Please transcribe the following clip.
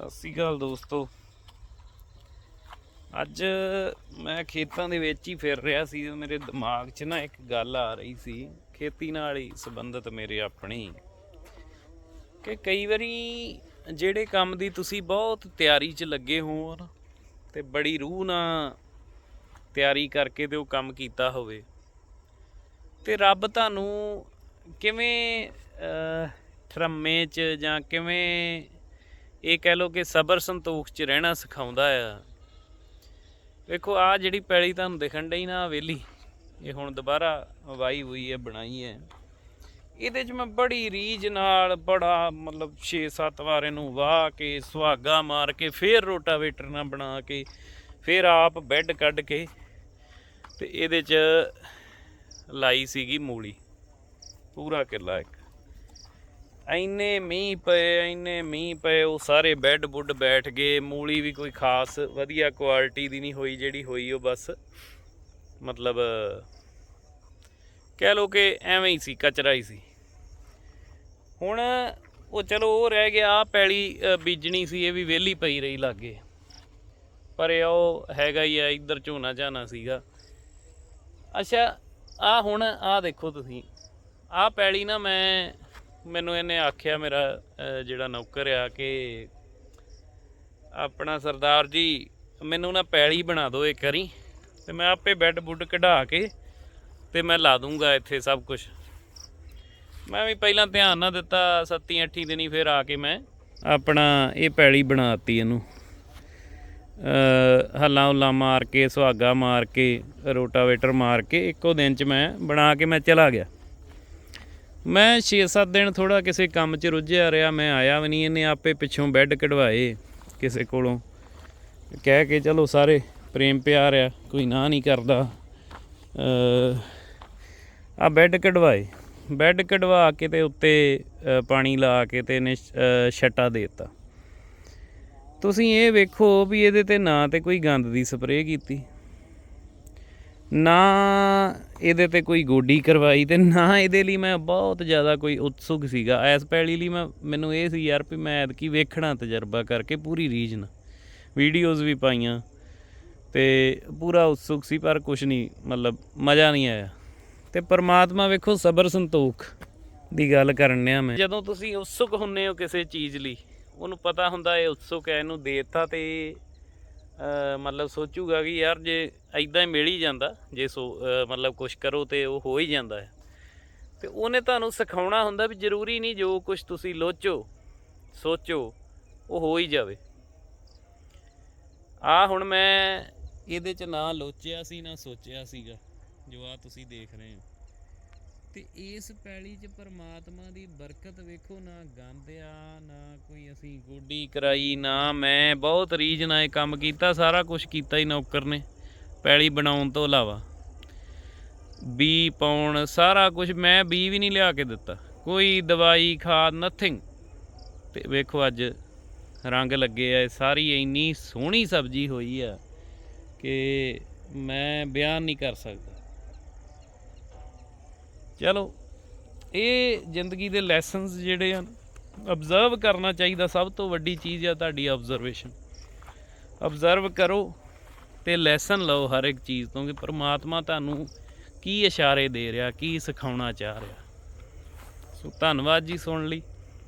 ਸਤਿ ਸ਼੍ਰੀ ਅਕਾਲ ਦੋਸਤੋ। ਅੱਜ ਮੈਂ ਖੇਤਾਂ ਦੇ ਵਿੱਚ ਹੀ ਫਿਰ ਰਿਹਾ ਸੀ ਮੇਰੇ ਦਿਮਾਗ 'ਚ ਨਾ ਇੱਕ ਗੱਲ ਆ ਰਹੀ ਸੀ, ਖੇਤੀ ਨਾਲ ਹੀ ਸੰਬੰਧਿਤ ਮੇਰੇ ਆਪਣੀ। ਕਿ ਕਈ ਵਾਰੀ ਜਿਹੜੇ ਕੰਮ ਦੀ ਤੁਸੀਂ ਬਹੁਤ ਤਿਆਰੀ 'ਚ ਲੱਗੇ ਹੋ ਨਾ, ਤੇ ਬੜੀ ਰੂਹ ਨਾਲ ਤਿਆਰੀ ਕਰਕੇ ਤੇ ਉਹ ਕੰਮ ਕੀਤਾ ਹੋਵੇ। ਤੇ ਰੱਬ ਤੁਹਾਨੂੰ ਕਿਵੇਂ ਠਰਮੇ 'ਚ ਜਾਂ ਕਿਵੇਂ ਇਹ ਕਹਿ ਲਓ ਕਿ ਸਬਰ ਸੰਤੋਖ 'ਚ ਰਹਿਣਾ ਸਿਖਾਉਂਦਾ ਆ। ਵੇਖੋ ਆ ਜਿਹੜੀ ਪੈਲੀ ਤੁਹਾਨੂੰ ਦਿਖਣ ਡਈ ਨਾ ਵੇਲੀ, ਇਹ ਹੁਣ ਦੁਬਾਰਾ ਵਾਈ ਹੋਈ ਹੈ, ਬਣਾਈ ਹੈ। ਇਹਦੇ 'ਚ ਮੈਂ ਬੜੀ ਰੀਝ ਨਾਲ ਬੜਾ ਮਤਲਬ 6-7 ਵਾਰ ਇਹਨੂੰ ਵਾਹ ਕੇ, ਸੁਹਾਗਾ ਮਾਰ ਕੇ, ਫੇਰ ਰੋਟਾਵੇਟਰ ਨਾਲ ਬਣਾ ਕੇ, ਫੇਰ ਆਪ ਬੈੱਡ ਕੱਢ ਕੇ ਤੇ ਇਹਦੇ 'ਚ ਲਾਈ ਸੀਗੀ ਮੂਲੀ। ਪੂਰਾ ਕਿੱਲਾ ਇੱਕ। ਇੰਨੇ ਮੀਂਹ ਪਏ, ਇੰਨੇ ਮੀਂਹ ਪਏ, ਉਹ ਸਾਰੇ ਬੈੱਡ ਬੁੱਡ ਬੈਠ ਗਏ, ਮੂਲੀ ਵੀ ਕੋਈ ਖਾਸ ਵਧੀਆ ਕੁਆਲਿਟੀ ਦੀ ਨਹੀਂ ਹੋਈ ਜਿਹੜੀ ਹੋਈ ਉਹ ਬਸ ਮਤਲਬ, ਕਹਿ ਲੋ ਕਿ ਐਵੇਂ ਹੀ ਸੀ, ਕਚਰਾ ਹੀ ਸੀ। ਹੁਣ ਉਹ ਚਲੋ ਉਹ ਰਹਿ ਗਿਆ, ਆਹ ਪੈਲੀ ਬੀਜਣੀ ਸੀ, ਇਹ ਵੀ ਵਿਹਲੀ ਪਈ ਰਹੀ ਲਾਗੇ। ਪਰ ਇਹ ਉਹ ਹੈਗਾ ਹੀ ਆ, ਇੱਧਰ ਝੋਨਾ ਝਾਨਾ ਸੀਗਾ। ਅੱਛਾ ਆ ਹੁਣ ਆ ਦੇਖੋ ਤੁਸੀਂ ਆ ਪੈਲੀ ਨਾ ਮੈਂ ਮੈਨੂੰ ਇਹਨੇ ਆਖਿਆ ਮੇਰਾ ਜਿਹੜਾ ਨੌਕਰ ਆ ਕਿ ਆਪਣਾ ਸਰਦਾਰ ਜੀ, ਮੈਨੂੰ ਨਾ ਪੈਲੀ ਬਣਾ ਦਿਓ ਇੱਕ ਵਾਰੀ ਤੇ ਮੈਂ ਆਪੇ ਬੈੱਡ ਬੁੱਡ ਕਢਾ ਕੇ ਤੇ ਮੈਂ ਲਾ ਦੂੰਗਾ ਇੱਥੇ ਸਭ ਕੁਝ ਮੈਂ ਵੀ ਪਹਿਲਾਂ ਧਿਆਨ ਨਾ ਦਿੱਤਾ, ਸੱਤੀ ਅੱਠੀ ਦਿਨੀ ਫਿਰ ਆ ਕੇ ਮੈਂ ਆਪਣਾ ਇਹ ਪੈਲੀ ਬਣਾਤੀ ਇਹਨੂੰ। ਹੱਲਾ ਹੁੱਲਾ ਮਾਰ ਕੇ, ਸੁਹਾਗਾ ਮਾਰ ਕੇ, ਰੋਟਾਵੇਟਰ ਮਾਰ ਕੇ ਇੱਕੋ ਦਿਨ ਚ ਮੈਂ ਬਣਾ ਕੇ ਮੈਂ ਚਲਾ ਗਿਆ। ਮੈਂ 6-7 ਦਿਨ ਥੋੜਾ ਕਿਸੇ ਕੰਮ 'ਚ ਰੁੱਝਿਆ ਰਿਹਾ ਮੈਂ ਆਇਆ ਵੀ ਨਹੀਂ ਇਹਨੇ ਆਪੇ ਪਿੱਛੋਂ ਬੈੱਡ ਕਢਵਾਏ ਕਿਸੇ ਕੋਲੋਂ। ਕਹਿ ਕੇ ਚਲੋ ਸਾਰੇ ਪ੍ਰੇਮ ਪਿਆਰ ਆ ਕੋਈ ਨਾ ਨਹੀਂ ਕਰਦਾ। ਆ ਬੈੱਡ ਕਢਵਾਏ। ਬੈੱਡ ਕਢਵਾ ਕੇ ਤੇ ਉੱਤੇ ਪਾਣੀ ਲਾ ਕੇ ਤੇ ਇਹਨੇ ਅ, ਛੱਟਾ ਦੇ ਦਿੱਤਾ। ਤੁਸੀਂ ਇਹ ਵੇਖੋ ਵੀ ਇਹਦੇ ਤੇ ਨਾ ਤੇ ਕੋਈ ਗੰਦ ਦੀ ਸਪਰੇਅ ਕੀਤੀ। ਨਾ ਇਹਦੇ ਤੇ ਕੋਈ ਗੋਡੀ ਕਰਵਾਈ ਤੇ ਨਾ ਇਹਦੇ ਲਈ ਮੈਂ ਬਹੁਤ ਜ਼ਿਆਦਾ ਕੋਈ ਉਤਸੁਕ ਸੀਗਾ। ਐਸ ਪੈਲੀ ਲਈ ਮੈਂ, ਮੈਨੂੰ ਇਹ ਸੀ ਯਾਰ ਵੀ ਮੈਂ ਐਤਕੀ ਵੇਖਣਾ ਤਜਰਬਾ ਕਰਕੇ ਪੂਰੀ ਰੀਜਨ। ਵੀਡੀਓਜ਼ ਵੀ ਪਾਈਆਂ ਤੇ ਪੂਰਾ ਉਤਸੁਕ ਸੀ ਪਰ ਕੁਝ ਨਹੀਂ, ਮਤਲਬ ਮਜ਼ਾ ਨਹੀਂ ਆਇਆ। ਤੇ ਪਰਮਾਤਮਾ ਵੇਖੋ ਸਬਰ ਸੰਤੋਖ ਦੀ ਗੱਲ ਕਰਨ ਆ ਮੈਂ। ਜਦੋਂ ਤੁਸੀਂ ਉਤਸੁਕ ਹੁੰਨੇ ਹੋ ਕਿਸੇ ਚੀਜ਼ ਲਈ, ਉਹਨੂੰ ਪਤਾ ਹੁੰਦਾ ਇਹ ਉਤਸੁਕ ਹੈ, ਇਹਨੂੰ ਦੇਤਾ ਤੇ ਮਤਲਬ ਸੋਚੂਗਾ ਕਿ ਯਾਰ ਜੇ ਐਦਾਂ ਹੀ ਮਿਲ ਹੀ ਜਾਂਦਾ, ਜੇ ਸੋ ਮਤਲਬ ਕੁਝ ਕਰੋ ਤੇ ਉਹ ਹੋ ਹੀ ਜਾਂਦਾ ਹੈ। ਤੇ ਉਹਨੇ ਤੁਹਾਨੂੰ ਸਿਖਾਉਣਾ ਹੁੰਦਾ ਵੀ ਜ਼ਰੂਰੀ ਨਹੀਂ ਜੋ ਕੁਝ ਤੁਸੀਂ ਲੋਚੋ, ਸੋਚੋ, ਉਹ ਹੋ ਹੀ ਜਾਵੇ। ਆ ਹੁਣ ਮੈਂ ਇਹਦੇ ਚ ਨਾ ਲੋਚਿਆ ਸੀ, ਨਾ ਸੋਚਿਆ ਸੀਗਾ, ਜੋ ਆ ਤੁਸੀਂ ਦੇਖ ਰਹੇ ਹੋ। ਤੇ ਇਸ ਪੈਲੀ 'ਚ ਪਰਮਾਤਮਾ ਦੀ ਬਰਕਤ ਵੇਖੋ, ਨਾ ਗੰਦ ਆ, ਨਾ ਕੋਈ ਅਸੀਂ ਗੋਡੀ ਕਰਾਈ, ਨਾ ਮੈਂ, ਬਹੁਤ ਰੀਝ ਨਾਲ ਕੰਮ ਕੀਤਾ, ਸਾਰਾ ਕੁਝ ਕੀਤਾ ਹੀ ਨੌਕਰ ਨੇ, ਪੈਲੀ ਬਣਾਉਣ ਤੋਂ ਇਲਾਵਾ। ਬੀ ਪਾਉਣ, ਸਾਰਾ ਕੁਝ ਮੈਂ ਬੀ ਵੀ ਨਹੀਂ ਲਿਆ ਕੇ ਦਿੱਤਾ, ਕੋਈ ਦਵਾਈ, ਖਾਦ ਨਥਿੰਗ ਤੇ ਵੇਖੋ ਅੱਜ ਰੰਗ ਲੱਗੇ ਆ, ਇਹ ਸਾਰੀ ਇੰਨੀ ਸੋਹਣੀ ਸਬਜ਼ੀ ਹੋਈ ਆ ਕਿ ਮੈਂ ਬਿਆਨ ਨਹੀਂ ਕਰ ਸਕਦਾ। ਚਲੋ, ਇਹ ਜ਼ਿੰਦਗੀ ਦੇ ਲੈਸਨਸ ਜਿਹੜੇ ਆ ਅਬਜ਼ਰਵ ਕਰਨਾ ਚਾਹੀਦਾ, ਸਭ ਤੋਂ ਵੱਡੀ ਚੀਜ਼ ਆ ਤੁਹਾਡੀ ਆਬਜ਼ਰਵੇਸ਼ਨ ਅਬਜ਼ਰਵ ਕਰੋ ਤੇ ਲੈਸਨ ਲਓ ਹਰ ਇੱਕ ਚੀਜ਼ ਤੋਂ ਕਿ ਪ੍ਰਮਾਤਮਾ ਤੁਹਾਨੂੰ ਕੀ ਇਸ਼ਾਰੇ ਦੇ ਰਿਹਾ, ਕੀ ਸਿਖਾਉਣਾ ਚਾਹ ਰਿਹਾ। ਸੋ ਧੰਨਵਾਦ ਜੀ ਸੁਣ ਲਈ।